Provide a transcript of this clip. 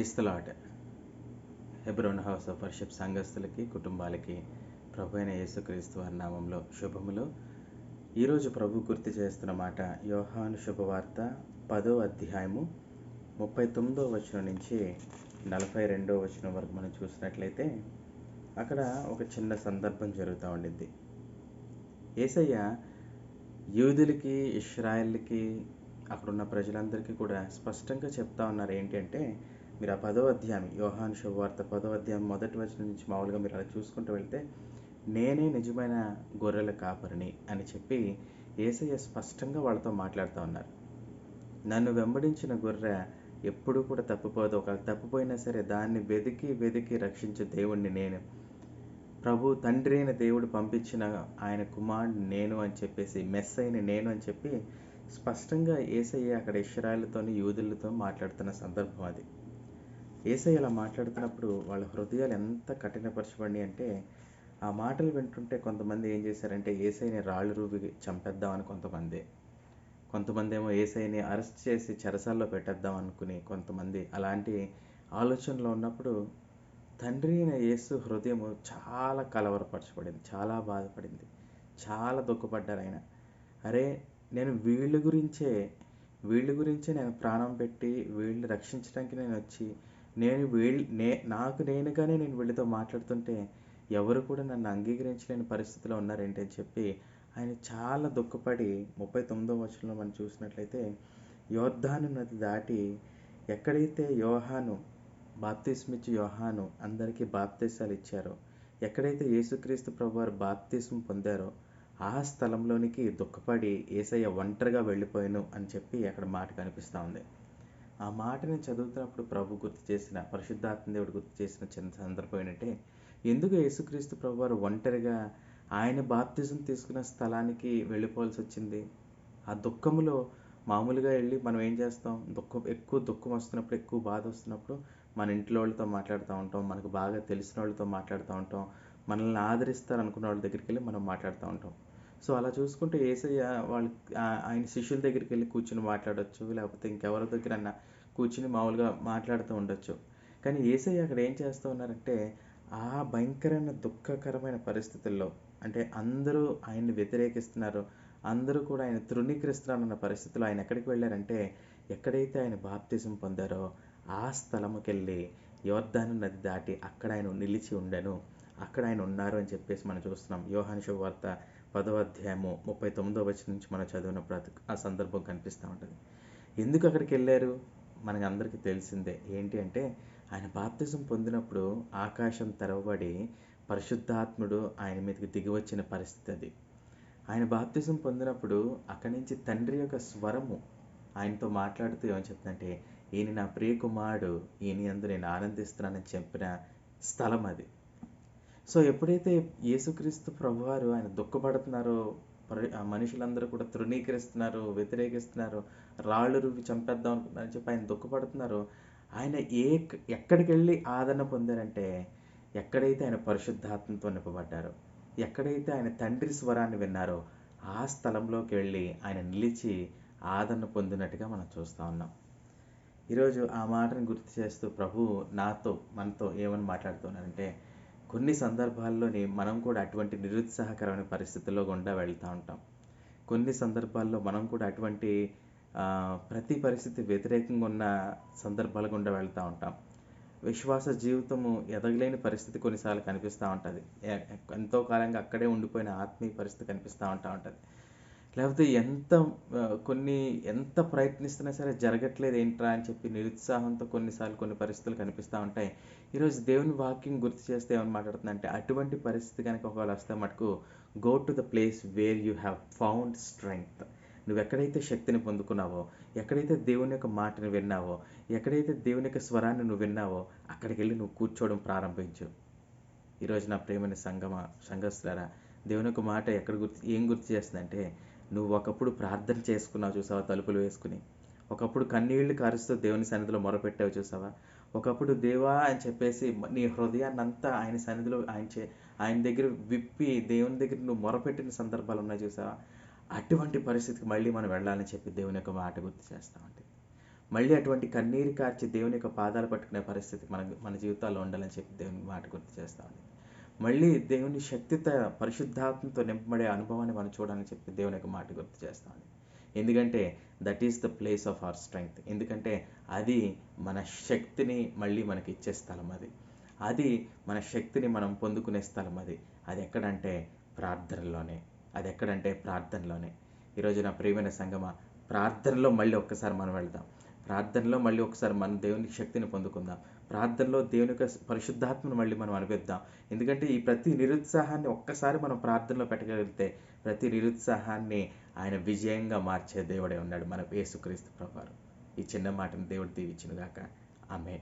క్రైస్తలాట్. Hebron house of worship సంఘస్థులకి కుటుంబాలకి ప్రభు అయిన యేసుక్రీస్తు వారి నామంలో శుభములు. ఈరోజు ప్రభు గుర్తు చేస్తున్న మాట యోహాను శుభవార్త పదో అధ్యాయము ముప్పై తొమ్మిదో వచనం నుంచి నలభై రెండో వచనం వరకు మనం చూసినట్లయితే అక్కడ ఒక చిన్న సందర్భం జరుగుతూ ఉండిద్ది. ఏసయ్య యూదులకి ఇస్రాయల్కి అక్కడున్న ప్రజలందరికీ కూడా స్పష్టంగా చెప్తా ఉన్నారు ఏంటంటే మీరు ఆ పదో అధ్యాయం యోహాన్ శుభవార్త పదో అధ్యాయం మొదటి వచనం నుంచి మామూలుగా మీరు అలా చూసుకుంటూ వెళ్తే నేనే నిజమైన గొర్రెల కాపరిని అని చెప్పి ఏసయ్య స్పష్టంగా వాళ్ళతో మాట్లాడుతూ ఉన్నారు. నన్ను వెంబడించిన గొర్రె ఎప్పుడూ కూడా తప్పిపోదు. ఒక తప్పిపోయినా సరే దాన్ని వెతికి వెతికి రక్షించే దేవుణ్ణి నేను. ప్రభు తండ్రి అయిన దేవుడు పంపించిన ఆయన కుమారుడు నేను అని చెప్పేసి మెస్ అయిన నేను అని చెప్పి స్పష్టంగా ఏసయ్య అక్కడ ఇష్రాయలతోని యూదులతో మాట్లాడుతున్న సందర్భం అది. ఏసై అలా మాట్లాడుతున్నప్పుడు వాళ్ళ హృదయాలు ఎంత కఠినపరచబడి అంటే ఆ మాటలు వింటుంటే కొంతమంది ఏం చేశారంటే ఏసైని రాళ్ళు రూపి చంపేద్దామని కొంతమంది. కొంతమంది ఏమో ఏసైని అరెస్ట్ చేసి చెరసాల్లో పెట్టేద్దాం అనుకుని కొంతమంది. అలాంటి ఆలోచనలో ఉన్నప్పుడు తండ్రి అయిన యేసు హృదయము చాలా కలవరపరచబడింది చాలా బాధపడింది చాలా దుఃఖపడ్డారు ఆయన. అరే నేను వీళ్ళ గురించే వీళ్ళ గురించే నేను ప్రాణం పెట్టి వీళ్ళని రక్షించడానికి నేను వచ్చి నేను వీళ్ళు నే నాకు నేనుగానే నేను వీళ్ళతో మాట్లాడుతుంటే ఎవరు కూడా నన్ను అంగీకరించలేని పరిస్థితిలో ఉన్నారేంటి అని చెప్పి ఆయన చాలా దుఃఖపడి ముప్పై తొమ్మిదో వచనంలో మనం చూసినట్లయితే యోర్ధాను నది దాటి ఎక్కడైతే యోహాను బాప్తిస్మిచ్చి యోహాను అందరికీ బాప్తిసాలు ఇచ్చారో ఎక్కడైతే యేసుక్రీస్తు ప్రభు వారు బాప్తిస్మ పొందారో ఆ స్థలంలోనికి దుఃఖపడి ఏసయ్య ఒంటరిగా వెళ్ళిపోయాను అని చెప్పి అక్కడ మాట కనిపిస్తూ ఉంది. ఆ మాటని చదువుతున్నప్పుడు ప్రభు గుర్తు చేసిన పరిశుద్ధాత్మదేవుడు గుర్తు చేసిన చిన్న సందర్భం ఏంటంటే ఎందుకు యేసుక్రీస్తు ప్రభు వారు ఒంటరిగా ఆయన బాప్తిజం తీసుకున్న స్థలానికి వెళ్ళిపోవాల్సి వచ్చింది? ఆ దుఃఖంలో మామూలుగా వెళ్ళి మనం ఏం చేస్తాం? దుఃఖం ఎక్కువ దుఃఖం వస్తున్నప్పుడు ఎక్కువ బాధ వస్తున్నప్పుడు మన ఇంట్లో వాళ్ళతో మాట్లాడుతూ ఉంటాం మనకు బాగా తెలిసిన వాళ్ళతో మాట్లాడుతూ ఉంటాం మనల్ని ఆదరిస్తారు అనుకున్న వాళ్ళ దగ్గరికి వెళ్ళి మనం మాట్లాడుతూ ఉంటాం. సో అలా చూసుకుంటే ఏసయ్య వాళ్ళు ఆయన శిష్యుల దగ్గరికి వెళ్ళి కూర్చుని మాట్లాడవచ్చు లేకపోతే ఇంకెవరి దగ్గర కూర్చుని మామూలుగా మాట్లాడుతూ ఉండొచ్చు. కానీ ఏసయ్య అక్కడ ఏం చేస్తూ ఉన్నారంటే ఆ భయంకరమైన దుఃఖకరమైన పరిస్థితుల్లో అంటే అందరూ ఆయన్ని వ్యతిరేకిస్తున్నారు అందరూ కూడా ఆయన తృణీకరిస్తున్నారన్న పరిస్థితిలో ఆయన ఎక్కడికి వెళ్ళారంటే ఎక్కడైతే ఆయన బాప్తిజం పొందారో ఆ స్థలముకెళ్ళి యోర్ధాను నది దాటి అక్కడ ఆయన నిలిచి ఉండను. అక్కడ ఆయన ఉన్నారు అని చెప్పేసి మనం చూస్తున్నాం. యోహాని శుభవార్త పదవ అధ్యాయము ముప్పై తొమ్మిదో వచ్చిన నుంచి మనం చదివినప్పుడు ఆ సందర్భం కనిపిస్తూ ఉంటుంది. ఎందుకు అక్కడికి వెళ్ళారు? మనకి అందరికీ తెలిసిందే. ఏంటి అంటే ఆయన బాప్తిజం పొందినప్పుడు ఆకాశం తెరవబడి పరిశుద్ధాత్ముడు ఆయన మీదకి దిగివచ్చిన పరిస్థితి అది. ఆయన బాప్తిజం పొందినప్పుడు అక్కడి నుంచి తండ్రి యొక్క స్వరము ఆయనతో మాట్లాడుతూ ఏమని చెప్తుందంటే ఈయన నా ప్రియ కుమారుడు ఈయన అందు నేను ఆనందిస్తున్నానని చెప్పిన స్థలం అది. సో ఎప్పుడైతే యేసుక్రీస్తు ప్రభువారు ఆయన దుఃఖపడుతున్నారో మనుషులందరూ కూడా తృణీకరిస్తున్నారు వ్యతిరేకిస్తున్నారు రాళ్ళు రువి చంపేద్దాం అనుకుంటున్నారని చెప్పి ఆయన దుఃఖపడుతున్నారు ఆయన ఏ ఎక్కడికి వెళ్ళి ఆదరణ పొందారంటే ఎక్కడైతే ఆయన పరిశుద్ధాత్మతో నింపబడ్డారో ఎక్కడైతే ఆయన తండ్రి స్వరాన్ని విన్నారో ఆ స్థలంలోకి వెళ్ళి ఆయన నిలిచి ఆదరణ పొందినట్టుగా మనం చూస్తూ ఉన్నాం. ఈరోజు ఆ మాటను గుర్తు చేస్తూ ప్రభు నాతో మనతో ఏమని మాట్లాడుతున్నారంటే కొన్ని సందర్భాల్లోని మనం కూడా అటువంటి నిరుత్సాహకరమైన పరిస్థితుల్లో గుండా వెళ్తూ ఉంటాం. కొన్ని సందర్భాల్లో మనం కూడా అటువంటి ప్రతి పరిస్థితి వ్యతిరేకంగా ఉన్న సందర్భాల గుండా వెళ్తూ ఉంటాం. విశ్వాస జీవితము ఎదగలేని పరిస్థితి కొన్నిసార్లు కనిపిస్తూ ఉంటుంది. ఎంతో కాలంగా అక్కడే ఉండిపోయిన ఆత్మీయ పరిస్థితి కనిపిస్తూ ఉంటా ఉంటుంది. లేకపోతే ఎంత కొన్ని ఎంత ప్రయత్నిస్తున్నా సరే జరగట్లేదు ఏంట్రా అని చెప్పి నిరుత్సాహంతో కొన్నిసార్లు కొన్ని పరిస్థితులు కనిపిస్తూ ఉంటాయి. ఈరోజు దేవుని వాక్యం గుర్తు చేస్తే ఏమని మాట్లాడుతుందంటే అటువంటి పరిస్థితి కనుక ఒకవేళ వస్తే మటుకు go to the place where you have found strength నువ్వు ఎక్కడైతే శక్తిని పొందుకున్నావో ఎక్కడైతే దేవుని యొక్క మాటను విన్నావో ఎక్కడైతే దేవుని యొక్క స్వరాన్ని నువ్వు విన్నావో అక్కడికి వెళ్ళి నువ్వు కూర్చోవడం ప్రారంభించు. ఈరోజు నా ప్రేమని సంగమ సంఘస్థులారా దేవుని యొక్క మాట ఎక్కడ గుర్తు ఏం గుర్తు చేస్తుందంటే నువ్వు ఒకప్పుడు ప్రార్థన చేసుకున్నావు చూసావా? తలుపులు వేసుకుని. ఒకప్పుడు కన్నీళ్ళు కారుస్తూ దేవుని సన్నిధిలో మొరపెట్టావు చూసావా? ఒకప్పుడు దేవా అని చెప్పేసి నీ హృదయాన్ని అంతా ఆయన సన్నిధిలో ఆయన చే ఆయన దగ్గర విప్పి దేవుని దగ్గర నువ్వు మొరపెట్టిన సందర్భాలు ఉన్నాయి చూసావా? అటువంటి పరిస్థితికి మళ్ళీ మనం వెళ్ళాలని చెప్పి దేవుని యొక్క మాట గుర్తు చేస్తామండి మళ్ళీ అటువంటి కన్నీరు కార్చి దేవుని యొక్క పాదాలు పట్టుకునే పరిస్థితి మన మన జీవితాల్లో ఉండాలని చెప్పి దేవుని మాట గుర్తు చేస్తామండి మళ్ళీ దేవుని శక్తితో పరిశుద్ధాత్మతో నింపబడే అనుభవాన్ని మనం చూడాలని చెప్పి దేవుని యొక్క మాట గుర్తు చేస్తాను ఎందుకంటే that is the place of our strength ఎందుకంటే అది మన శక్తిని మళ్ళీ మనకి ఇచ్చే స్థలం అది. అది మన శక్తిని మనం పొందుకునే స్థలం అది. అది ఎక్కడంటే ప్రార్థనలోనే. అది ఎక్కడంటే ప్రార్థనలోనే. ఈరోజు నా ప్రియమైన సంగమ ప్రార్థనలో మళ్ళీ ఒక్కసారి మనం వెళ్దాం. ప్రార్థనలో మళ్ళీ ఒకసారి మన దేవుని శక్తిని పొందుకుందాం. ప్రార్థనలో దేవుని యొక్క పరిశుద్ధాత్మను మళ్ళీ మనం అనిపిద్దాం ఎందుకంటే ఈ ప్రతి నిరుత్సాహాన్ని ఒక్కసారి మనం ప్రార్థనలో పెట్టగలిగితే ప్రతి నిరుత్సాహాన్ని ఆయన విజయంగా మార్చే దేవుడే ఉన్నాడు మన యేసుక్రీస్తు ప్రభావం ఈ చిన్న మాటను దేవుడు దీవించినగాక. ఆమె